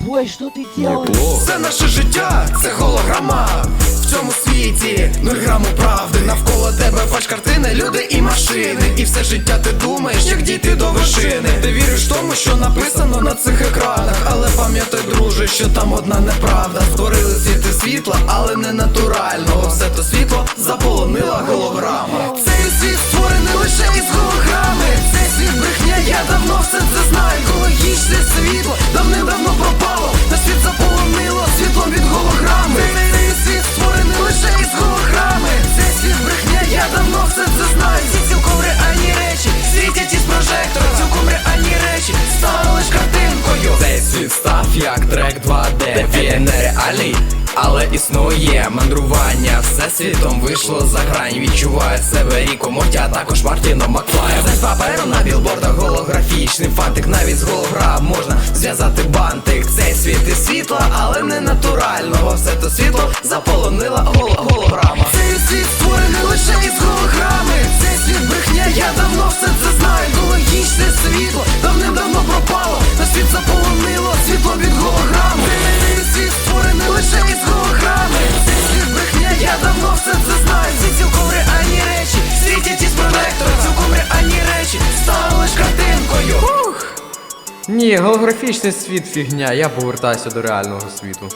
бой, что ты делаешь? Все наше життя, це голограма. В цьому світі нуль граму правди. Навколо тебе фальш картини, люди і машини. І все життя ти думаєш, як дійти до вершини. Ти віриш тому, що написано на цих екранах. Але пам'ятай, друже, що там одна неправда. Створили світ і світла, але не натурального Все то світло заполонила голограма. Цей світ створений лише все це знаю Ці цілком реальні речі. Світять із прожектора Цілком реальні речі. Стали лиш картинкою. Цей світ став як трек 2D Де. Він нереальний але існує мандрування. Всесвітом вийшло за грань. Відчуваю себе Ріко Морті, а також Мартіно Маклай З паперу на білбордах голографічний фантик Навіть з голограм можна зв'язати бантик. Цей світ і світла, але не натурального. Все то світло заполонила гол світло давним-давно пропало. Та світ заполонило світло від голограми. Цей світ створений лише із голограми. Цей брехня, я давно все це знаю. Ці цілком реальні речі світять із прожектора Цілком реальні речі стали лиш картинкою. Ні, голографічний світ фігня, я повертаюся до реального світу.